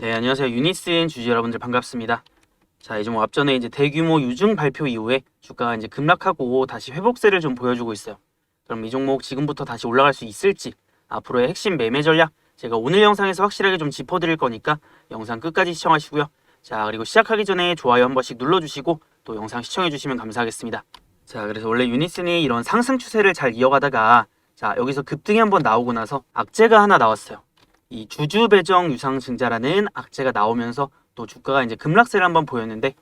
네, 안녕하세요. 유니스인 주주 여러분들 반갑습니다. 자, 이제 뭐 앞전에 이제 대규모 유증 발표 이후에 주가가 이제 급락하고 다시 회복세를 좀 보여주고 있어요. 그럼 이 종목 지금부터 다시 올라갈 수 있을지 앞으로의 핵심 매매 전략 제가 오늘 영상에서 확실하게 좀 짚어드릴 거니까 영상 끝까지 시청하시고요. 자, 그리고 시작하기 전에 좋아요 한 번씩 눌러주시고 또 영상 시청해주시면 감사하겠습니다. 자, 그래서 원래 유니슨이 이런 상승 추세를 잘 이어가다가 자, 여기서 급등이 한번 나오고 나서 악재가 하나 나왔어요. 이 주주 배정 유상증자라는 악재가 나오면서 또 주가가 이제 급락세를 한번 보였는데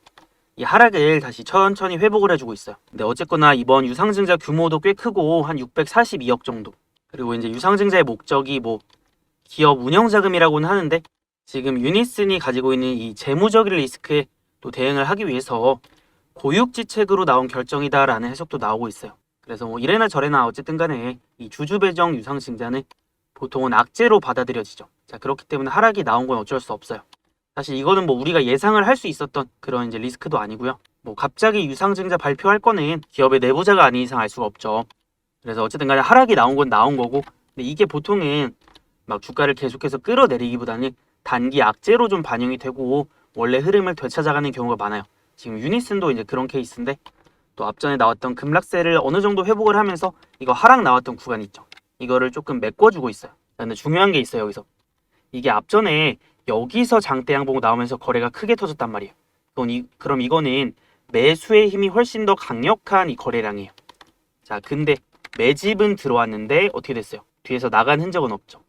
이 하락을 다시 천천히 회복을 해주고 있어요. 근데 어쨌거나 이번 유상증자 규모도 꽤 크고 한 642억 정도. 그리고 이제 유상증자의 목적이 뭐 기업 운영 자금이라고는 하는데 지금 유니슨이 가지고 있는 이 재무적인 리스크에 또 대응을 하기 위해서 고육지책으로 나온 결정이다라는 해석도 나오고 있어요. 그래서 뭐 이래나 저래나 어쨌든 간에 이 주주 배정 유상증자는 보통은 악재로 받아들여지죠. 자, 그렇기 때문에 하락이 나온 건 어쩔 수 없어요. 사실 이거는 뭐 우리가 예상을 할 수 있었던 그런 이제 리스크도 아니고요. 뭐 갑자기 유상증자 발표할 거는 기업의 내부자가 아닌 이상 알 수가 없죠. 그래서 어쨌든 간에 하락이 나온 건 나온 거고 근데 이게 보통은 막 주가를 계속해서 끌어내리기보다는 단기 악재로 좀 반영이 되고 원래 흐름을 되찾아가는 경우가 많아요. 지금 유니슨도 이제 그런 케이스인데 또 앞전에 나왔던 급락세를 어느 정도 회복을 하면서 이거 하락 나왔던 구간이 있죠. 이거를 조금 메꿔주고 있어요. 근데 중요한 게 있어요 여기서 이게 앞전에 여기서 장대 양봉 나오면서 거래가 크게 터졌단 말이에요. 그럼, 이, 그럼 이거는 매수의 힘이 훨씬 더 강력한 이 거래량이에요. 자, 근데 매집은 들어왔는데 어떻게 됐어요? 뒤에서 나간 흔적은 없죠.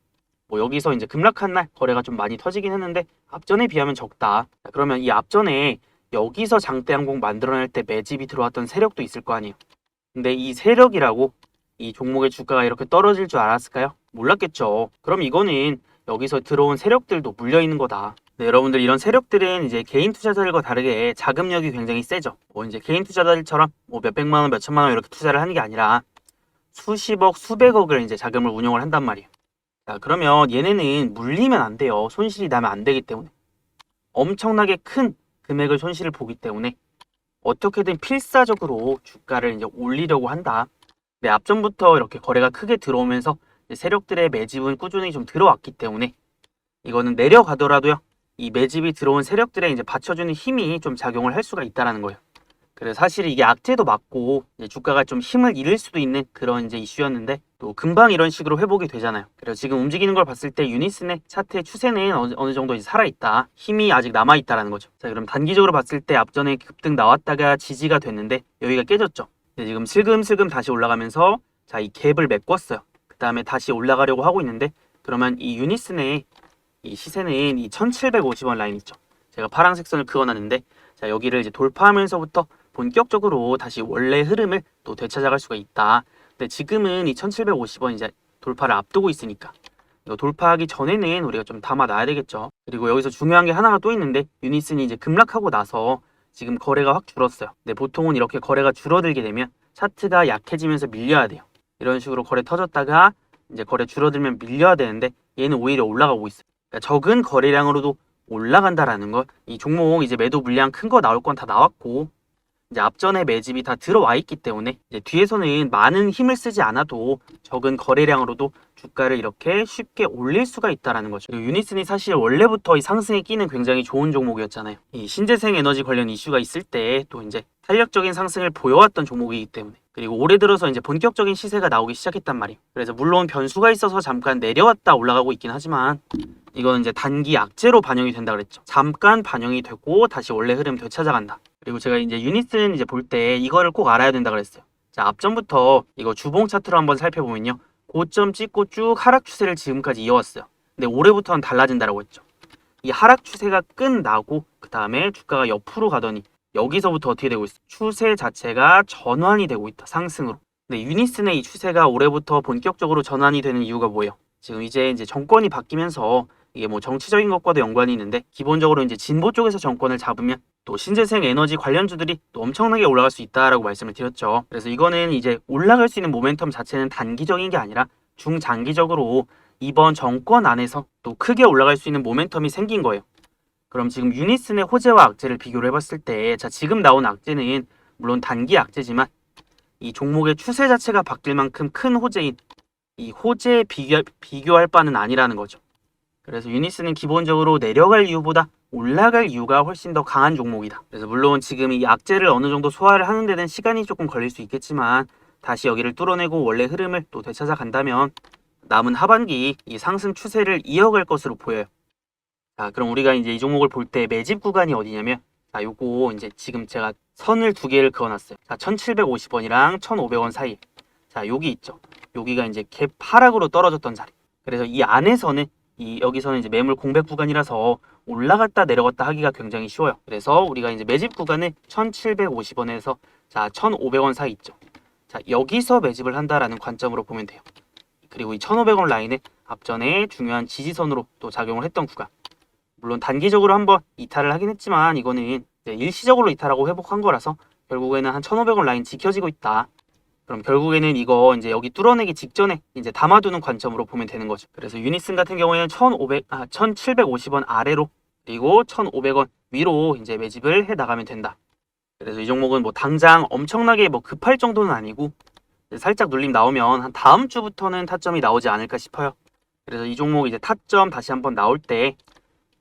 뭐 여기서 이제 급락한 날 거래가 좀 많이 터지긴 했는데 앞전에 비하면 적다. 자, 그러면 이 앞전에 여기서 장대 양봉 만들어낼 때 매집이 들어왔던 세력도 있을 거 아니에요. 근데 이 세력이라고 이 종목의 주가가 이렇게 떨어질 줄 알았을까요? 몰랐겠죠. 그럼 이거는 여기서 들어온 세력들도 물려 있는 거다. 네, 여러분들 이런 세력들은 이제 개인 투자자들과 다르게 자금력이 굉장히 세죠. 뭐 이제 개인 투자자들처럼 뭐 몇백만 원, 몇천만 원 이렇게 투자를 하는 게 아니라 수십억, 수백억을 이제 자금을 운용을 한단 말이에요. 자, 그러면 얘네는 물리면 안 돼요. 손실이 나면 안 되기 때문에. 엄청나게 큰 금액을 손실을 보기 때문에 어떻게든 필사적으로 주가를 이제 올리려고 한다. 네, 앞전부터 이렇게 거래가 크게 들어오면서 세력들의 매집은 꾸준히 좀 들어왔기 때문에 이거는 내려가더라도요. 이 매집이 들어온 세력들의 이제 받쳐주는 힘이 좀 작용을 할 수가 있다라는 거예요. 그래서 사실 이게 악재도 맞고 주가가 좀 힘을 잃을 수도 있는 그런 이제 이슈였는데 또 금방 이런 식으로 회복이 되잖아요. 그래서 지금 움직이는 걸 봤을 때 유니슨의 차트의 추세는 어느, 어느 정도 이제 살아있다. 힘이 아직 남아있다라는 거죠. 자, 그럼 단기적으로 봤을 때 앞전에 급등 나왔다가 지지가 됐는데 여기가 깨졌죠. 네, 지금 슬금슬금 다시 올라가면서 자, 이 갭을 메꿨어요. 그 다음에 다시 올라가려고 하고 있는데 그러면 이 유니슨의 이 시세는 이 1750원 라인 있죠. 제가 파란색 선을 그어놨는데 자, 여기를 이제 돌파하면서부터 본격적으로 다시 원래 흐름을 또 되찾아갈 수가 있다. 근데 지금은 이 1750원 이제 돌파를 앞두고 있으니까 이거 돌파하기 전에는 우리가 좀 담아 놔야 되겠죠. 그리고 여기서 중요한 게 하나가 또 있는데 유니슨이 이제 급락하고 나서 지금 거래가 확 줄었어요. 근데 보통은 이렇게 거래가 줄어들게 되면 차트가 약해지면서 밀려야 돼요. 이런 식으로 거래 터졌다가 이제 거래 줄어들면 밀려야 되는데 얘는 오히려 올라가고 있어요. 그러니까 적은 거래량으로도 올라간다라는 걸 이 종목 이제 매도 물량 큰 거 나올 건 다 나왔고 이제 앞전에 매집이 다 들어와 있기 때문에 뒤에서는 많은 힘을 쓰지 않아도 적은 거래량으로도 주가를 이렇게 쉽게 올릴 수가 있다라는 거죠. 유니슨이 사실 원래부터 이 상승에 끼는 굉장히 좋은 종목이었잖아요. 이 신재생 에너지 관련 이슈가 있을 때 또 이제 탄력적인 상승을 보여왔던 종목이기 때문에 그리고 올해 들어서 이제 본격적인 시세가 나오기 시작했단 말이에요. 그래서 물론 변수가 있어서 잠깐 내려왔다 올라가고 있긴 하지만 이거는 이제 단기 악재로 반영이 된다 그랬죠. 잠깐 반영이 되고 다시 원래 흐름 되찾아간다. 그리고 제가 이제 유니슨 이제 볼 때 이거를 꼭 알아야 된다 그랬어요. 자, 앞전부터 이거 주봉 차트로 한번 살펴보면요. 고점 찍고 쭉 하락 추세를 지금까지 이어왔어요. 근데 올해부터는 달라진다라고 했죠. 이 하락 추세가 끝나고 그 다음에 주가가 옆으로 가더니 여기서부터 어떻게 되고 있어? 추세 자체가 전환이 되고 있다. 상승으로. 근데 유니슨의 이 추세가 올해부터 본격적으로 전환이 되는 이유가 뭐예요? 지금 이제 이제 정권이 바뀌면서 이게 뭐 정치적인 것과도 연관이 있는데 기본적으로 이제 진보 쪽에서 정권을 잡으면 또 신재생 에너지 관련주들이 또 엄청나게 올라갈 수 있다라고 말씀을 드렸죠. 그래서 이거는 이제 올라갈 수 있는 모멘텀 자체는 단기적인 게 아니라 중장기적으로 이번 정권 안에서 또 크게 올라갈 수 있는 모멘텀이 생긴 거예요. 그럼 지금 유니슨의 호재와 악재를 비교를 해봤을 때, 자, 지금 나온 악재는 물론 단기 악재지만 이 종목의 추세 자체가 바뀔 만큼 큰 호재인 이 호재에 비교, 비교할 바는 아니라는 거죠. 그래서 유니스는 기본적으로 내려갈 이유보다 올라갈 이유가 훨씬 더 강한 종목이다. 그래서 물론 지금 이 악재를 어느 정도 소화를 하는 데는 시간이 조금 걸릴 수 있겠지만 다시 여기를 뚫어내고 원래 흐름을 또 되찾아 간다면 남은 하반기 이 상승 추세를 이어갈 것으로 보여요. 자, 그럼 우리가 이제 이 종목을 볼 때 매집 구간이 어디냐면 자, 요거 이제 지금 제가 선을 두 개를 그어놨어요. 자, 1,750원이랑 1,500원 사이. 자, 여기 있죠. 여기가 이제 갭 하락으로 떨어졌던 자리. 그래서 이 안에서는 이 여기서는 이제 매물 공백 구간이라서 올라갔다 내려갔다 하기가 굉장히 쉬워요. 그래서 우리가 이제 매집 구간은 1,750원에서 자, 1,500원 사이 있죠. 자, 여기서 매집을 한다라는 관점으로 보면 돼요. 그리고 이 1,500원 라인은 앞전에 중요한 지지선으로 또 작용을 했던 구간. 물론 단기적으로 한번 이탈을 하긴 했지만 이거는 일시적으로 이탈하고 회복한 거라서 결국에는 한 1,500원 라인 지켜지고 있다. 그럼 결국에는 이거 이제 여기 뚫어내기 직전에 이제 담아두는 관점으로 보면 되는 거죠. 그래서 유니슨 같은 경우에는 1,500, 아, 1,750원 아래로 그리고 1,500원 위로 이제 매집을 해 나가면 된다. 그래서 이 종목은 뭐 당장 엄청나게 뭐 급할 정도는 아니고 살짝 눌림 나오면 한 다음 주부터는 타점이 나오지 않을까 싶어요. 그래서 이 종목 이제 타점 다시 한번 나올 때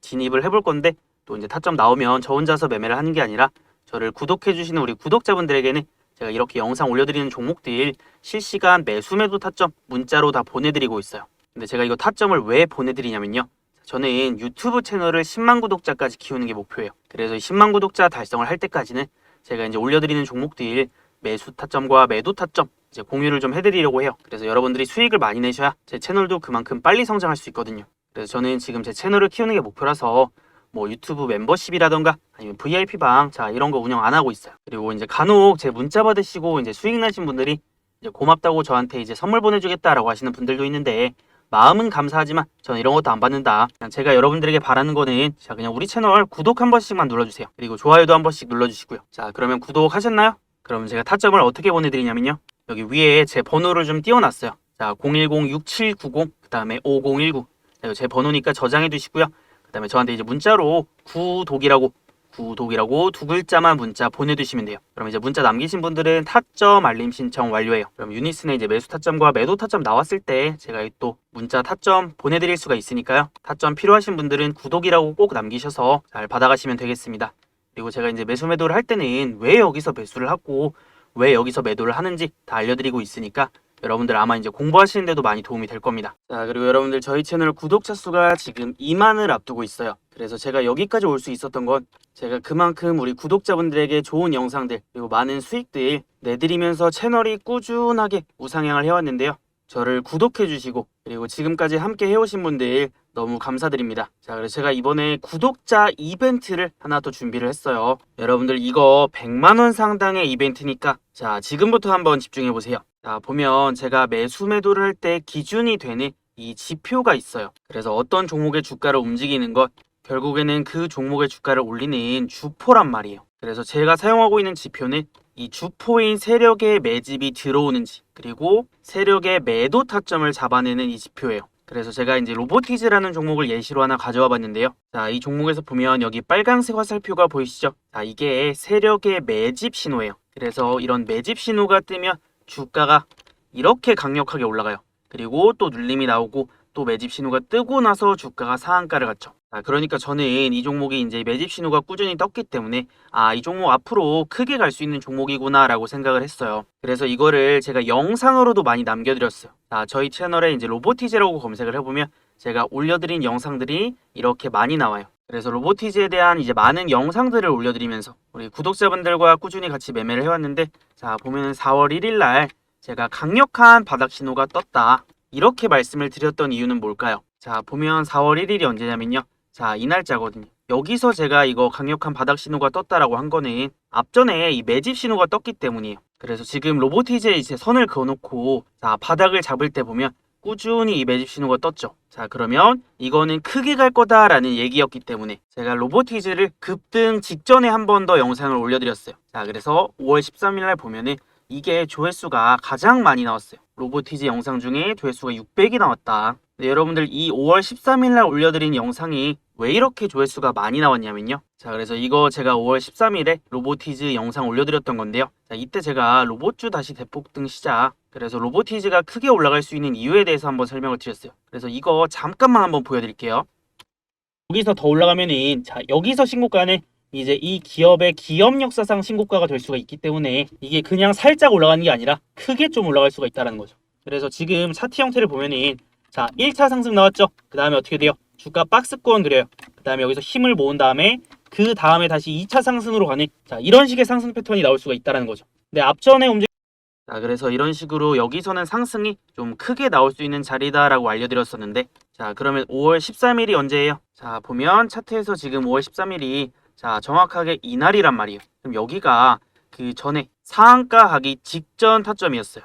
진입을 해볼 건데 또 이제 타점 나오면 저 혼자서 매매를 하는 게 아니라 저를 구독해 주시는 우리 구독자분들에게는 제가 이렇게 영상 올려드리는 종목들 실시간 매수 매도 타점 문자로 다 보내드리고 있어요. 근데 제가 이거 타점을 왜 보내드리냐면요. 저는 유튜브 채널을 10만 구독자까지 키우는 게 목표예요. 그래서 이 10만 구독자 달성을 할 때까지는 제가 이제 올려드리는 종목들 매수 타점과 매도 타점 이제 공유를 좀 해드리려고 해요. 그래서 여러분들이 수익을 많이 내셔야 제 채널도 그만큼 빨리 성장할 수 있거든요. 그래서 저는 지금 제 채널을 키우는 게 목표라서 뭐 유튜브 멤버십이라던가 아니면 VIP 방, 자 이런 거 운영 안 하고 있어요. 그리고 이제 간혹 제 문자 받으시고 이제 수익 나신 분들이 이제 고맙다고 저한테 이제 선물 보내주겠다라고 하시는 분들도 있는데 마음은 감사하지만 저는 이런 것도 안 받는다. 그냥 제가 여러분들에게 바라는 거는 자 그냥 우리 채널 구독 한 번씩만 눌러주세요. 그리고 좋아요도 한 번씩 눌러주시고요. 자 그러면 구독하셨나요? 그럼 제가 타점을 어떻게 보내드리냐면요. 여기 위에 제 번호를 좀 띄워놨어요. 자 010-6790 그 다음에 5019 자, 제 번호니까 저장해 두시고요. 그 다음에 저한테 이제 문자로 구독이라고 구독이라고 두 글자만 문자 보내주시면 돼요. 그럼 이제 문자 남기신 분들은 타점 알림 신청 완료해요. 그럼 유니스는 이제 매수 타점과 매도 타점 나왔을 때 제가 또 문자 타점 보내드릴 수가 있으니까요. 타점 필요하신 분들은 구독이라고 꼭 남기셔서 잘 받아가시면 되겠습니다. 그리고 제가 이제 매수 매도를 할 때는 왜 여기서 매수를 하고 왜 여기서 매도를 하는지 다 알려드리고 있으니까 여러분들 아마 이제 공부하시는데도 많이 도움이 될 겁니다. 자, 그리고 여러분들 저희 채널 구독자 수가 지금 2만을 앞두고 있어요. 그래서 제가 여기까지 올 수 있었던 건 제가 그만큼 우리 구독자분들에게 좋은 영상들 그리고 많은 수익들 내드리면서 채널이 꾸준하게 우상향을 해왔는데요. 저를 구독해 주시고 그리고 지금까지 함께 해오신 분들 너무 감사드립니다. 자, 그래서 제가 이번에 구독자 이벤트를 하나 더 준비를 했어요. 여러분들 이거 100만 원 상당의 이벤트니까 자, 지금부터 한번 집중해 보세요. 자, 보면 제가 매수 매도를 할 때 기준이 되는 이 지표가 있어요. 그래서 어떤 종목의 주가를 움직이는 것 결국에는 그 종목의 주가를 올리는 주포란 말이에요. 그래서 제가 사용하고 있는 지표는 이 주포인 세력의 매집이 들어오는지 그리고 세력의 매도 타점을 잡아내는 이 지표예요. 그래서 제가 이제 로보티즈라는 종목을 예시로 하나 가져와 봤는데요. 자, 이 종목에서 보면 여기 빨간색 화살표가 보이시죠? 자, 이게 세력의 매집 신호예요. 그래서 이런 매집 신호가 뜨면 주가가 이렇게 강력하게 올라가요. 그리고 또 눌림이 나오고 또 매집 신호가 뜨고 나서 주가가 상한가를 갖죠. 자, 그러니까 저는 이 종목이 이제 매집 신호가 꾸준히 떴기 때문에 아, 이 종목 앞으로 크게 갈 수 있는 종목이구나라고 생각을 했어요. 그래서 이거를 제가 영상으로도 많이 남겨드렸어요. 자, 저희 채널에 이제 로보티즈라고 검색을 해보면 제가 올려드린 영상들이 이렇게 많이 나와요. 그래서 로보티즈에 대한 이제 많은 영상들을 올려드리면서 우리 구독자분들과 꾸준히 같이 매매를 해왔는데 자, 보면은 4월 1일 날 제가 강력한 바닥 신호가 떴다. 이렇게 말씀을 드렸던 이유는 뭘까요? 자, 보면 4월 1일이 언제냐면요. 자, 이 날짜거든요. 여기서 제가 이거 강력한 바닥 신호가 떴다라고 한 거는 앞전에 이 매집 신호가 떴기 때문이에요. 그래서 지금 로보티즈에 이제 선을 그어놓고 자, 바닥을 잡을 때 보면 꾸준히 이 매집 신호가 떴죠. 자, 그러면 이거는 크게 갈 거다라는 얘기였기 때문에 제가 로보티즈를 급등 직전에 한 번 더 영상을 올려드렸어요. 자, 그래서 5월 13일 날 보면은 이게 조회수가 가장 많이 나왔어요. 로보티즈 영상 중에 조회수가 600이 나왔다. 네, 여러분들 이 5월 13일 날 올려드린 영상이 왜 이렇게 조회수가 많이 나왔냐면요. 자, 그래서 이거 제가 5월 13일에 로보티즈 영상 올려드렸던 건데요. 자, 이때 제가 로봇주 다시 대폭등 시작. 그래서 로보티즈가 크게 올라갈 수 있는 이유에 대해서 한번 설명을 드렸어요. 그래서 이거 잠깐만 한번 보여드릴게요. 여기서 더 올라가면은 자 여기서 신고가는 이제 이 기업의 기업 역사상 신고가가 될 수가 있기 때문에 이게 그냥 살짝 올라가는 게 아니라 크게 좀 올라갈 수가 있다는 거죠. 그래서 지금 차트 형태를 보면은 자 1차 상승 나왔죠. 그 다음에 어떻게 돼요? 주가 박스권 그려요. 그 다음에 여기서 힘을 모은 다음에 그 다음에 다시 2차 상승으로 가는 자 이런 식의 상승 패턴이 나올 수가 있다는 거죠. 근데 앞전에 움직 자 그래서 이런 식으로 여기서는 상승이 좀 크게 나올 수 있는 자리다라고 알려드렸었는데 자 그러면 5월 13일이 언제예요? 자 보면 차트에서 지금 5월 13일이 자 정확하게 이날이란 말이에요. 그럼 여기가 그 전에 상한가 하기 직전 타점이었어요.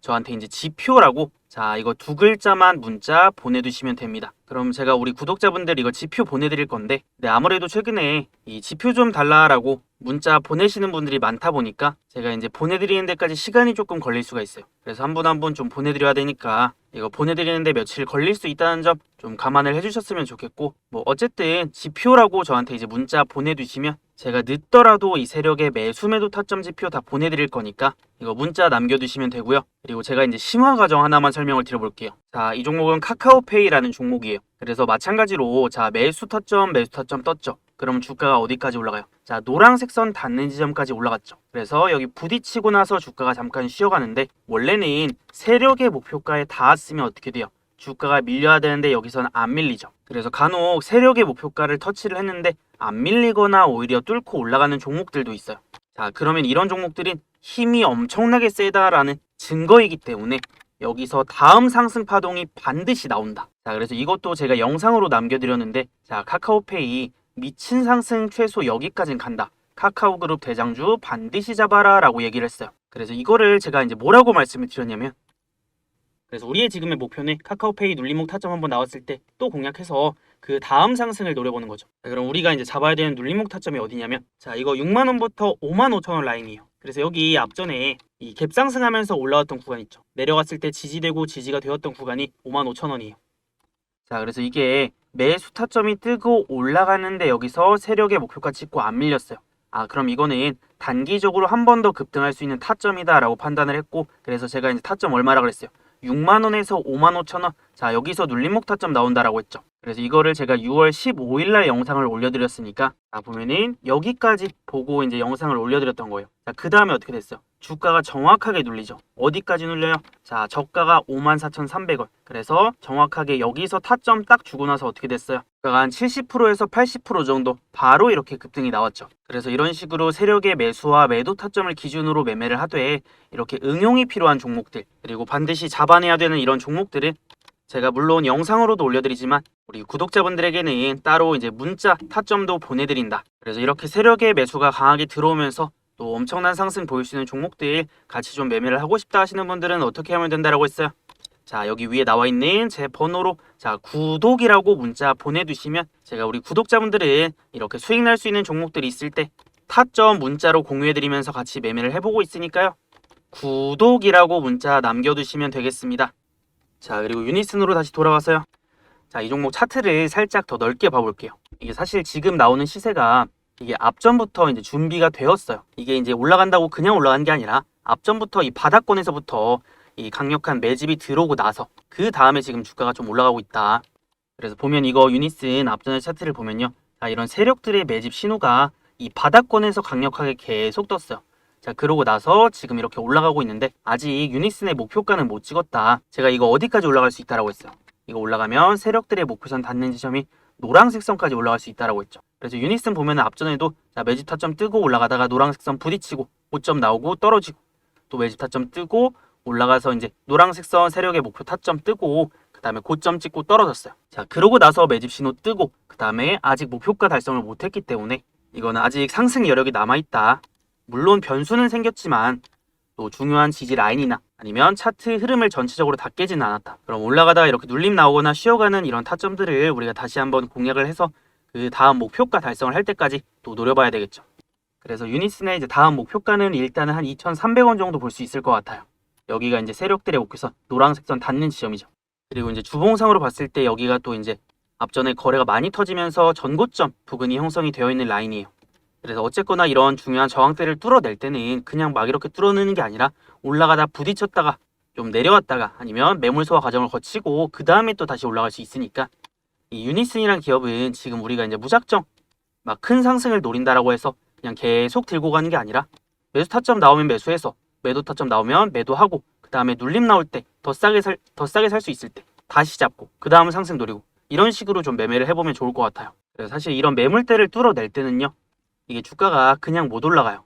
저한테 이제 지표라고 자 이거 두 글자만 문자 보내두시면 됩니다. 그럼 제가 우리 구독자분들 이거 지표 보내드릴 건데 네, 아무래도 최근에 이 지표 좀 달라라고 문자 보내시는 분들이 많다 보니까 제가 이제 보내드리는 데까지 시간이 조금 걸릴 수가 있어요. 그래서 한 분 한 분 좀 보내드려야 되니까 이거 보내드리는데 며칠 걸릴 수 있다는 점 좀 감안을 해주셨으면 좋겠고 뭐 어쨌든 지표라고 저한테 이제 문자 보내두시면 제가 늦더라도 이 세력의 매수 매도 타점 지표 다 보내드릴 거니까 이거 문자 남겨두시면 되고요. 그리고 제가 이제 심화 과정 하나만 설명을 드려볼게요. 자, 이 종목은 카카오페이라는 종목이에요. 그래서 마찬가지로 자 매수 타점 매수 타점 떴죠. 그럼 주가가 어디까지 올라가요? 자 노란색 선 닿는 지점까지 올라갔죠. 그래서 여기 부딪히고 나서 주가가 잠깐 쉬어가는데 원래는 세력의 목표가에 닿았으면 어떻게 돼요? 주가가 밀려야 되는데 여기서는 안 밀리죠. 그래서 간혹 세력의 목표가를 터치를 했는데 안 밀리거나 오히려 뚫고 올라가는 종목들도 있어요. 자 그러면 이런 종목들은 힘이 엄청나게 세다라는 증거이기 때문에 여기서 다음 상승 파동이 반드시 나온다. 자, 그래서 이것도 제가 영상으로 남겨드렸는데, 자, 카카오페이 미친 상승 최소 여기까진 간다. 카카오 그룹 대장주 반드시 잡아라 라고 얘기를 했어요. 그래서 이거를 제가 이제 뭐라고 말씀을 드렸냐면, 그래서 우리의 지금의 목표는 카카오페이 눌림목 타점 한번 나왔을 때 또 공략해서 그 다음 상승을 노려보는 거죠. 자, 그럼 우리가 이제 잡아야 되는 눌림목 타점이 어디냐면, 자, 이거 6만 원부터 5만 5천 원 라인이에요. 그래서 여기 앞전에 이 갭 상승하면서 올라왔던 구간 있죠. 내려갔을 때 지지되고 지지가 되었던 구간이 5만 5천 원이에요. 자, 그래서 이게 매수 타점이 뜨고 올라가는데 여기서 세력의 목표가 찍고 안 밀렸어요. 아, 그럼 이거는 단기적으로 한 번 더 급등할 수 있는 타점이다라고 판단을 했고, 그래서 제가 이제 타점 얼마라 그랬어요. 6만 원에서 5만 5천 원. 자, 여기서 눌림목 타점 나온다라고 했죠. 그래서 이거를 제가 6월 15일 날 영상을 올려드렸으니까, 자, 보면은 여기까지 보고 이제 영상을 올려드렸던 거예요. 자, 그 다음에 어떻게 됐어요? 주가가 정확하게 눌리죠. 어디까지 눌려요? 자, 저가가 54,300원. 그래서 정확하게 여기서 타점 딱 주고 나서 어떻게 됐어요? 주가가 한 70%에서 80% 정도 바로 이렇게 급등이 나왔죠. 그래서 이런 식으로 세력의 매수와 매도 타점을 기준으로 매매를 하되 이렇게 응용이 필요한 종목들 그리고 반드시 잡아내야 되는 이런 종목들은 제가 물론 영상으로도 올려드리지만 우리 구독자분들에게는 따로 이제 문자 타점도 보내드린다. 그래서 이렇게 세력의 매수가 강하게 들어오면서 또 엄청난 상승 보일 수 있는 종목들 같이 좀 매매를 하고 싶다 하시는 분들은 어떻게 하면 된다라고 했어요? 자 여기 위에 나와 있는 제 번호로 자 구독이라고 문자 보내두시면 제가 우리 구독자분들은 이렇게 수익 날 수 있는 종목들이 있을 때 타점 문자로 공유해드리면서 같이 매매를 해보고 있으니까요. 구독이라고 문자 남겨두시면 되겠습니다. 자 그리고 유니슨으로 다시 돌아와서요. 자 이 종목 차트를 살짝 더 넓게 봐볼게요. 이게 사실 지금 나오는 시세가 이게 앞전부터 이제 준비가 되었어요. 이게 이제 올라간다고 그냥 올라간 게 아니라 앞전부터 이 바닥권에서부터 이 강력한 매집이 들어오고 나서 그 다음에 지금 주가가 좀 올라가고 있다. 그래서 보면 이거 유니슨 앞전의 차트를 보면요. 자, 이런 세력들의 매집 신호가 이 바닥권에서 강력하게 계속 떴어요. 자, 그러고 나서 지금 이렇게 올라가고 있는데 아직 유니슨의 목표가는 못 찍었다. 제가 이거 어디까지 올라갈 수 있다라고 했어요. 이거 올라가면 세력들의 목표선 닿는 지점이 노란색 선까지 올라갈 수 있다라고 했죠. 그래서 유니슨 보면은 앞전에도 자, 매집 타점 뜨고 올라가다가 노란색 선 부딪히고 고점 나오고 떨어지고 또 매집 타점 뜨고 올라가서 이제 노란색 선 세력의 목표 타점 뜨고 그 다음에 고점 찍고 떨어졌어요. 자, 그러고 나서 매집 신호 뜨고 그 다음에 아직 목표가 달성을 못했기 때문에 이거는 아직 상승 여력이 남아있다. 물론 변수는 생겼지만 또 중요한 지지 라인이나 아니면 차트 흐름을 전체적으로 다 깨지는 않았다. 그럼 올라가다가 이렇게 눌림 나오거나 쉬어가는 이런 타점들을 우리가 다시 한번 공략을 해서 그 다음 목표가 달성을 할 때까지 또 노려봐야 되겠죠. 그래서 유니슨의 이제 다음 목표가는 일단은 한 2,300원 정도 볼 수 있을 것 같아요. 여기가 이제 세력들의 목표선 노란색 선 닿는 지점이죠. 그리고 이제 주봉상으로 봤을 때 여기가 또 이제 앞전에 거래가 많이 터지면서 전고점 부근이 형성이 되어 있는 라인이에요. 그래서 어쨌거나 이런 중요한 저항대를 뚫어낼 때는 그냥 막 이렇게 뚫어내는 게 아니라 올라가다 부딪혔다가 좀 내려왔다가 아니면 매물 소화 과정을 거치고 그 다음에 또 다시 올라갈 수 있으니까 이 유니슨이란 기업은 지금 우리가 이제 무작정 막 큰 상승을 노린다라고 해서 그냥 계속 들고 가는 게 아니라 매수 타점 나오면 매수해서 매도 타점 나오면 매도하고 그 다음에 눌림 나올 때 더 싸게 살 더 싸게 살 수 있을 때 다시 잡고 그 다음은 상승 노리고 이런 식으로 좀 매매를 해보면 좋을 것 같아요. 그래서 사실 이런 매물대를 뚫어낼 때는요 이게 주가가 그냥 못 올라가요.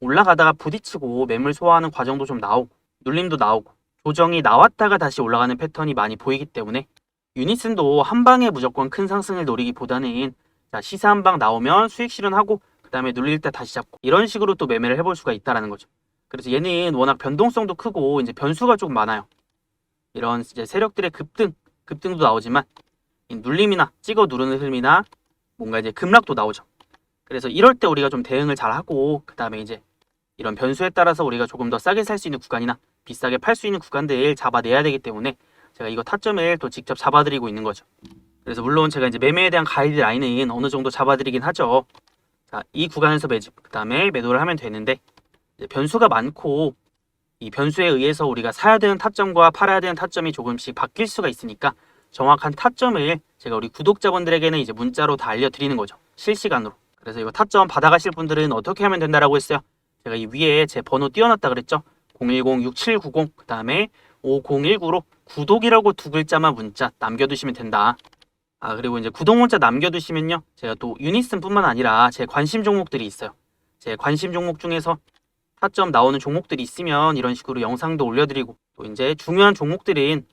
올라가다가 부딪히고 매물 소화하는 과정도 좀 나오고 눌림도 나오고 조정이 나왔다가 다시 올라가는 패턴이 많이 보이기 때문에 유니슨도 한 방에 무조건 큰 상승을 노리기보다는 자, 시세 한 방 나오면 수익 실현하고 그 다음에 눌릴 때 다시 잡고 이런 식으로 또 매매를 해볼 수가 있다라는 거죠. 그래서 얘는 워낙 변동성도 크고 이제 변수가 조금 많아요. 이런 이제 세력들의 급등, 급등도 나오지만 이 눌림이나 찍어 누르는 흐름이나 뭔가 이제 급락도 나오죠. 그래서 이럴 때 우리가 좀 대응을 잘 하고 그 다음에 이제 이런 변수에 따라서 우리가 조금 더 싸게 살 수 있는 구간이나 비싸게 팔 수 있는 구간들 잡아내야 되기 때문에 제가 이거 타점을 또 직접 잡아드리고 있는 거죠. 그래서 물론 제가 이제 매매에 대한 가이드 라인은 어느 정도 잡아드리긴 하죠. 자, 이 구간에서 매집, 그 다음에 매도를 하면 되는데 변수가 많고 이 변수에 의해서 우리가 사야 되는 타점과 팔아야 되는 타점이 조금씩 바뀔 수가 있으니까 정확한 타점을 제가 우리 구독자분들에게는 이제 문자로 다 알려드리는 거죠. 실시간으로. 그래서 이거 타점 받아가실 분들은 어떻게 하면 된다라고 했어요. 제가 이 위에 제 번호 띄워놨다 그랬죠. 010-6790 그 다음에 5019로 구독이라고 두 글자만 문자 남겨두시면 된다. 아 그리고 이제 구독 문자 남겨두시면요. 제가 또 유니슨뿐만 아니라 제 관심 종목들이 있어요. 제 관심 종목 중에서 타점 나오는 종목들이 있으면 이런 식으로 영상도 올려드리고 또 이제 중요한 종목들은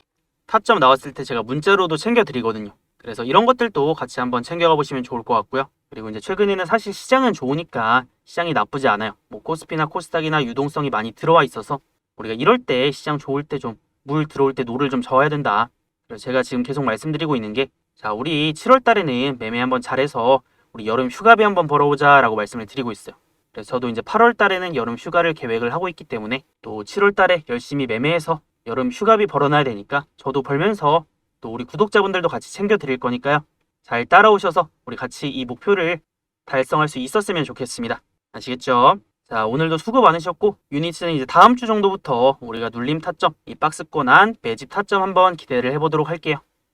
타점 나왔을 때 제가 문자로도 챙겨드리거든요. 그래서 이런 것들도 같이 한번 챙겨가 보시면 좋을 것 같고요. 그리고 이제 최근에는 사실 시장은 좋으니까 시장이 나쁘지 않아요. 뭐 코스피나 코스닥이나 유동성이 많이 들어와 있어서 우리가 이럴 때 시장 좋을 때 좀 물 들어올 때 노를 좀 저어야 된다. 그래서 제가 지금 계속 말씀드리고 있는 게 자, 우리 7월 달에는 매매 한번 잘해서 우리 여름 휴가비 한번 벌어오자라고 말씀을 드리고 있어요. 그래서 저도 이제 8월 달에는 여름 휴가를 계획을 하고 있기 때문에 또 7월 달에 열심히 매매해서 여름 휴가비 벌어놔야 되니까 저도 벌면서 또 우리 구독자분들도 같이 챙겨 드릴 거니까요. 잘 따라오셔서 우리 같이 이 목표를 달성할 수 있었으면 좋겠습니다. 아시겠죠? 자, 오늘도 수고 많으셨고 유니츠는 이제 다음 주 정도부터 우리가 눌림 타점, 이 박스권 안 매집 타점 한번 기대를 해보도록 할게요.